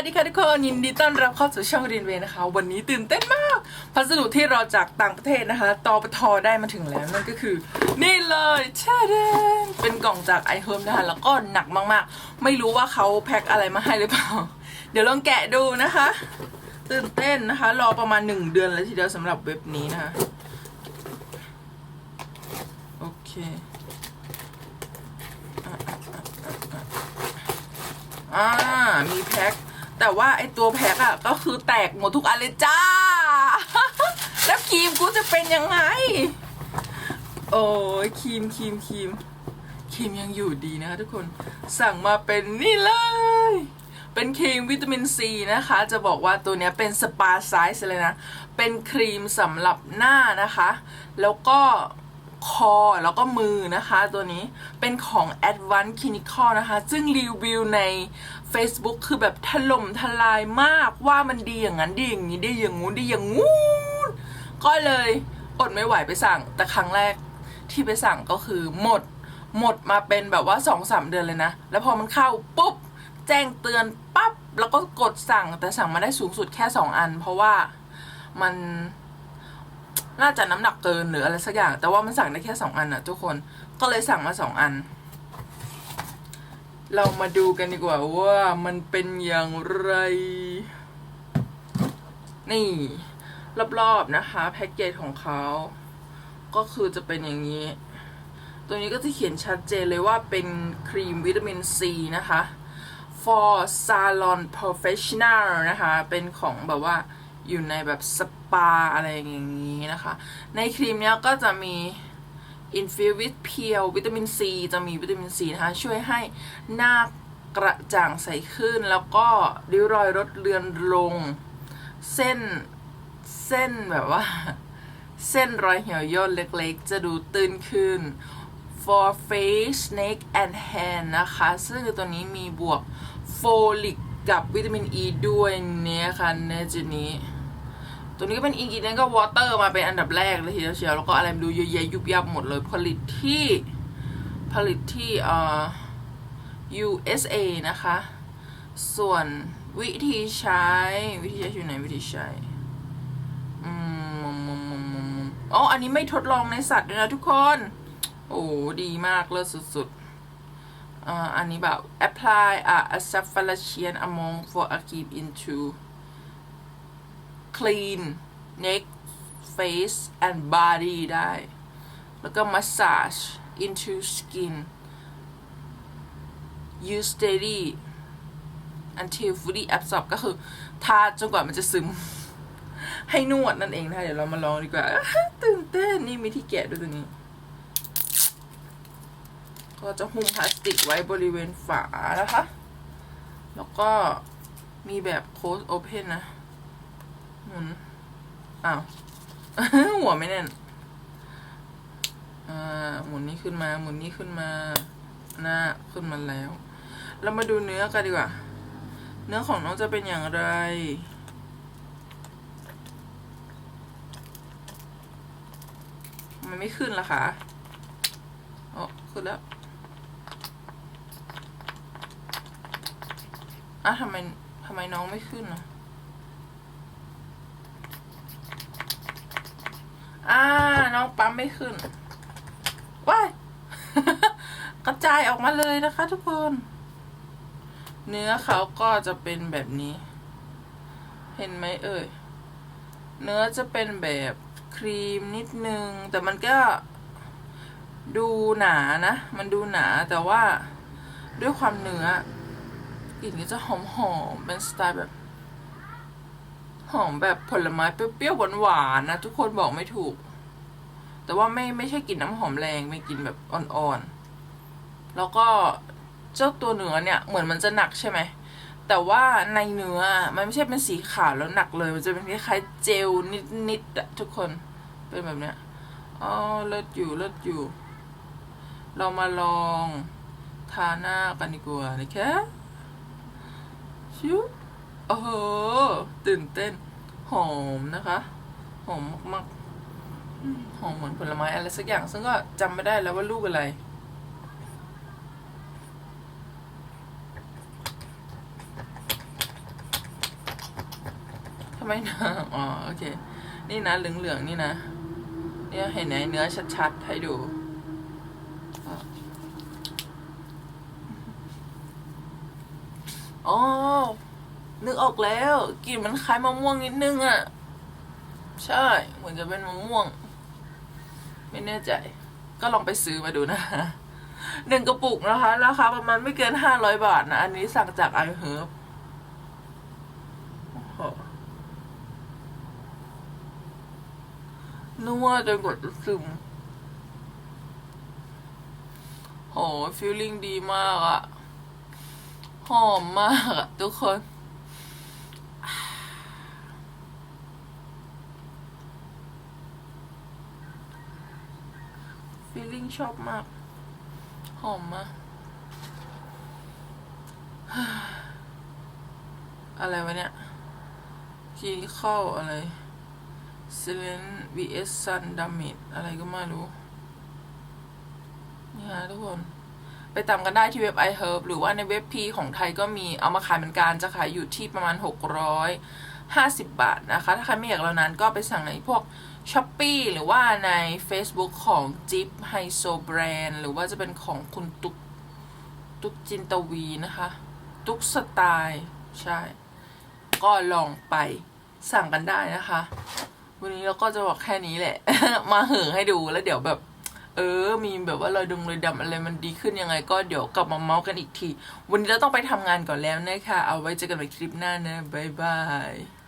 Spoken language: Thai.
วัสดีค่ะทุกคนยินดีต้อนรับเข้าสู่ช่องรีนเวนะคะ วันนี้ตื่นเต้นมาก พัสดุที่เราจากต่างประเทศนะคะตอปทได้มาถึงแล้วนั่นก็คือ นี่เลยชาเดนเป็นกล่องจากไอเฮิร์มนะคะแล้วก็หนักมากๆ ไม่รู้ว่าเขาแพ็คอะไรมาให้หรือเปล่า เดี๋ยวลองแกะดูนะคะ ตื่นเต้นนะคะ รอประมาณหนึ่งเดือนเลยทีเดียวสำหรับเว็บนี้นะคะโอเคอะอะอะอะอะอ่ามีแพ็ค แต่ว่าไอตัวแพ็คอะก็คือแตกหมดทุกอันเลยจ้า แล้วครีมกูจะเป็นยังไง โอ้ยครีมครีมครีมครีมยังอยู่ดีนะคะทุกคนสั่งมาเป็นนี่เลย เป็นครีมวิตามินซีนะคะ จะบอกว่าตัวเนี้ยเป็นสปาไซส์เลยนะ เป็นครีมสำหรับหน้านะคะ แล้วก็ คอแล้วก็มือนะคะ ตัวนี้เป็นของ Advanced Clinical นะคะ ซึ่งรีวิวใน Facebook คือแบบถล่มทลายมากว่ามันดีอย่างนั้นดีอย่างนี้ดีอย่างงู้นดีอย่างงู้นก็เลยอดไม่ไหวไปสั่ง แต่ครั้งแรกที่ไปสั่งก็คือหมด หมดมาเป็นแบบว่าสองสามเดือนเลยนะ แล้วพอมันเข้าปุ๊บ แจ้งเตือนปั๊บ แล้วก็กดสั่งแต่สั่งมาได้สูงสุดแค่สองอัน เพราะว่ามัน น่าจะน้ำหนักเกินหรืออะไรสักอย่าง แต่ว่ามันสั่งได้แค่สองอันอะทุกคนก็เลยสั่งมาสองอัน เรามาดูกันดีกว่าว่ามันเป็นอย่างไร นี่ รอบๆนะคะ แพ็กเกจของเขาก็คือจะเป็นอย่างนี้ ตัวนี้ก็จะเขียนชัดเจนเลยว่าเป็นครีมวิตามินซีนะคะ for salon professional นะคะ เป็นของแบบว่า อยู่ในแบบสปาอะไรอย่างนี้นะคะ ในครีมเนี้ยก็จะมี infused with pure วิตามินซีจะมีวิตามินซีนะคะ ช่วยให้หน้ากระจ่างใสขึ้น แล้วก็ริ้วรอยลดเลือนลง เส้นเส้นแบบว่า เส้นรอยเหี่ยวย่นเล็กๆ จะดูตื้นขึ้น for face neck and hand นะคะ ซึ่งตัวนี้มีบวกโฟลิกกับวิตามินอ e ีด้วยเนี่ยค่ะเนื้อจุดนี้ ตัวนี้ก็เป็นอินกิเนนก็วอเตอร์มาเป็นอันดับแรกเลยทีเดียวเชียวแล้วก็อะไรไม่รู้เยอะแยะยุบยับหมดเลยผลิตที่ผลิตที่เอ่อ USA นะคะ ส่วนวิธีใช้วิธีใช้อยู่ไหนวิธีใช้อืมอ๋ออันนี้ไม่ทดลองในสัตว์ด้วยนะทุกคน โอ้ดีมากเลิศสุดๆอ่าอันนี้แบบ apply a asafalachian among for a keep into clean neck face and body ได้ แล้วก็ massage into skin use steady until fully absorb ก็คือทาจนกว่ามันจะซึม ให้นวดนั่นเองนะคะเดี๋ยวเรามาลองดีกว่า ตื่นเต้น นี่มีที่แกะด้วยตัวนี้ ก็จะหุ้มพลาสติกไว้บริเวณฝานะคะ แล้วก็มีแบบโคสโอเพนนะ หมุน อ้าว หัวไม่แน่น อ่า หมุนนี้ขึ้นมา หมุนนี้ขึ้นมา หน้าขึ้นมาแล้ว เรามาดูเนื้อกันดีกว่า เนื้อของน้องจะเป็นอย่างไรมันไม่ขึ้นละคะอ๋อขึ้นแล้วอะทำไมทำไมน้องไม่ขึ้นอะ อ่า น้องปั๊มไม่ขึ้น ว้าย กระจายออกมาเลยนะคะทุกคน เนื้อเขาก็จะเป็นแบบนี้ เห็นไหมเอ่ย เนื้อจะเป็นแบบครีมนิดนึง แต่มันก็ดูหนานะ มันดูหนาแต่ว่าด้วยความเนื้อกลิ่นก็จะหอมหอมๆเป็นสไตล์แบบ หอมแบบผลไม้เปรี้ยวๆหวานๆนะ ทุกคนบอกไม่ถูก แต่ว่าไม่ไม่ใช่กลิ่นน้ำหอมแรงไม่กลิ่นแบบอ่อนๆ แล้วก็เจ้าตัวเนื้อเนี่ย เหมือนมันจะหนักใช่ไหม แต่ว่าในเนื้อมันไม่ใช่เป็นสีขาวแล้วหนักเลย มันจะเป็นคล้ายๆเจลนิดๆอะทุกคนเป็นแบบเนี้ยอ๋อเลิศอยู่เลิศอยู่ เรามาลองทาหน้ากันดีกว่านะคะชิว โอ้โห ตื่นเต้น หอมนะคะ หอมมากๆหอมเหมือนผลไม้อะไรสักอย่าง ซึ่งก็จำไม่ได้แล้วว่ารูปอะไร ทำไมนะอ๋อ โอเค นี่นะ เหลือง ๆ นี่นะ เนี่ยเห็นไหมเนื้อชัด ๆ ให้ดูอ๋อ นึกออกแล้วกลิ่นมันคล้ายมะม่วงนิดนึงอะ่ะ ใช่ เหมือนจะเป็นมะม่วง ไม่แน่ใจ ก็ลองไปซื้อมาดูนะหนึ่งกระปุกนะคะราคาประมาณไม่เกินห้าร้อยบาทนะ อันนี้สั่งจากไอเฮิร์บนัวจนกดซึมโหฟีลลิ่งดีมากอะหอมมากอะทุกคน ฟีลลิ่ง ชอบมาก หอมมากอะไรวะเนี่ยคีเข้าอะไร s i l e n vs Sun Damage อะไรก็ไม่รู้นี่ฮะทุกคน ไปตามกันได้ที่เว็บ iHerb หรือว่าในเว็บ P ของไทยก็มีเอามาขายเหมือนกันจะขายอยู่ที่ประมาณ 650 บาทนะคะ ถ้าใครไม่อยากเรานานก็ไปสั่งในพวก s h อ p e e หรือว่าใน Facebook ของจิ๊บไฮโซแบรนด์หรือว่าจะเป็นของคุณตุกตุกจินตวีนะคะ ตุกสไตล์ใช่ ก็ลองไปสั่งกันได้นะคะ วันนี้เราก็จะบอกแค่นี้แหละ มาเหอให้ดูแล้วเดี๋ยวแบบ เออ มีแบบว่ารอยดงรอยดำอะไรมันดีขึ้นยังไง ก็เดี๋ยวกลับมาเมาส์กันอีกที วันนี้เราต้องไปทำงานก่อนแล้วนะคะ เอาไว้เจอกันใหม่คลิปหน้านะบ๊ายบาย